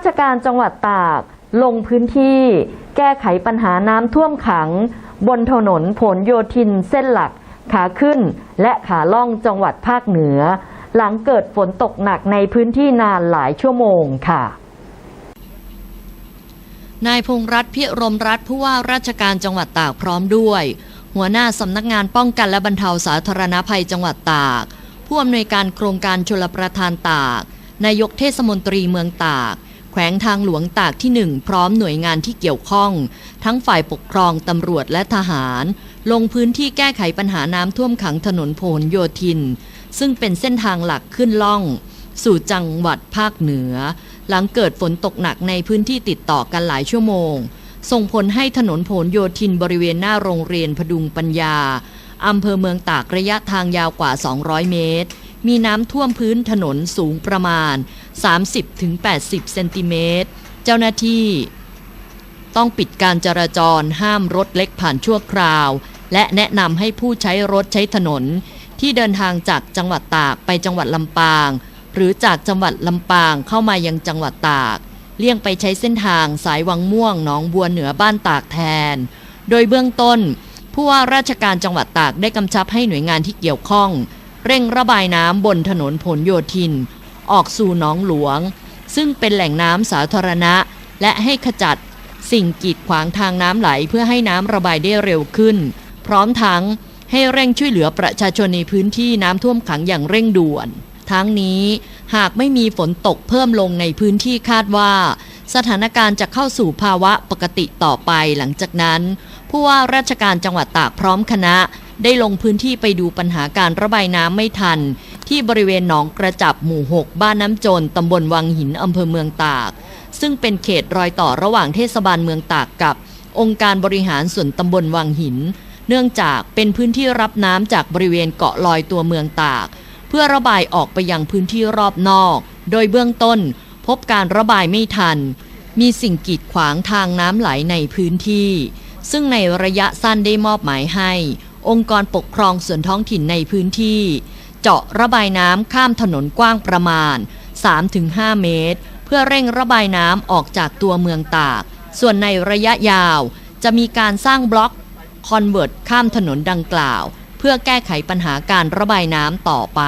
ราชการจังหวัดตาก ลงพื้นที่ แก้ไขปัญหาน้ำท่วมขัง บนถนนผลโยธินเส้นหลัก ขาขึ้น และขาล่องจังหวัดภาคเหนือ หลังเกิดฝนตกหนักในพื้นที่นานหลายชั่วโมงค่ะนายพงษ์รัตน์พิรมรัตน์ผู้ว่าราชการจังหวัดตากพร้อมด้วย หัวหน้าสำนักงานป้องกันและบรรเทาสาธารณภัยจังหวัดตาก ผู้อำนวยการโครงการชลประทานตาก นายกเทศมนตรีเมืองตาก แขวงทางหลวงตากที่หนึ่งพร้อมหน่วยงานที่เกี่ยวข้อง ทั้งฝ่ายปกครองตำรวจและทหาร ลงพื้นที่แก้ไขปัญหาน้ำท่วมขังถนนพหลโยธิน ซึ่งเป็นเส้นทางหลักขึ้นล่อง สู่จังหวัดภาคเหนือ หลังเกิดฝนตกหนักในพื้นที่ติดต่อกันหลายชั่วโมง ส่งผลให้ถนนผลโยธินบริเวณหน้าโรงเรียนพดุงปัญญาอำเภอเมืองตากระยะทางยาวกว่า 200 เมตร มีน้ำท่วมพื้นถนนสูงประมาณ 30-80 เซนติเมตร เจ้าหน้าที่ ต้องปิดการจราจรห้ามรถเล็กผ่านชั่วคราว และแนะนำให้ผู้ใช้รถใช้ถนน ที่เดินทางจากจังหวัดตากไปจังหวัดลำปาง หรือจากจังหวัดลำปางเข้ามายังจังหวัดตาก เลี่ยงไปใช้เส้นทางสายวังม่วงหนองบัวเหนือบ้านตากแทน โดยเบื้องต้นผู้ว่าราชการจังหวัดตากได้กำชับให้หน่วยงานที่เกี่ยวข้อง เร่งระบายน้ำบนถนนผลโยธิน ออกสู่หนองหลวง ซึ่งเป็นแหล่งน้ำสาธารณะ และให้ขจัดสิ่งกีดขวางทางน้ำไหลเพื่อให้น้ำระบายได้เร็วขึ้น พร้อมทั้งให้เร่งช่วยเหลือประชาชนในพื้นที่น้ำท่วมขังอย่างเร่งด่วน ทั้งนี้หากไม่มีฝนตกเพิ่มลงในพื้นที่คาดว่า สถานการณ์จะเข้าสู่ภาวะปกติต่อไปหลังจากนั้น ผู้ว่าราชการจังหวัดตากพร้อมคณะ ได้ลงพื้นที่ไปดูปัญหาการระบายน้ำไม่ทัน ที่บริเวณหนองกระจับหมู่ 6 บ้านน้ำโจรตำบลวังหินอำเภอเมืองตาก ซึ่งเป็นเขตรอยต่อระหว่างเทศบาลเมืองตากกับ องค์การบริหารส่วนตำบลวังหิน เนื่องจากเป็นพื้นที่รับน้ำจากบริเวณเกาะลอยตัวเมืองตาก เพื่อระบายออกไปยังพื้นที่รอบนอก โดยเบื้องต้น พบการระบายไม่ทัน มีสิ่งกีดขวางทางน้ำไหลในพื้นที่ ซึ่งในระยะสั้นได้มอบหมายให้ องค์กรปกครองส่วนท้องถิ่นในพื้นที่ เจาะระบายน้ำข้ามถนนกว้างประมาณ 3-5 เมตร เพื่อเร่งระบายน้ำออกจากตัวเมืองตาก ส่วนในระยะยาวจะมีการสร้างบล็อกคอนเวิร์ตข้ามถนนดังกล่าว เพื่อแก้ไขปัญหาการระบายน้ำต่อไป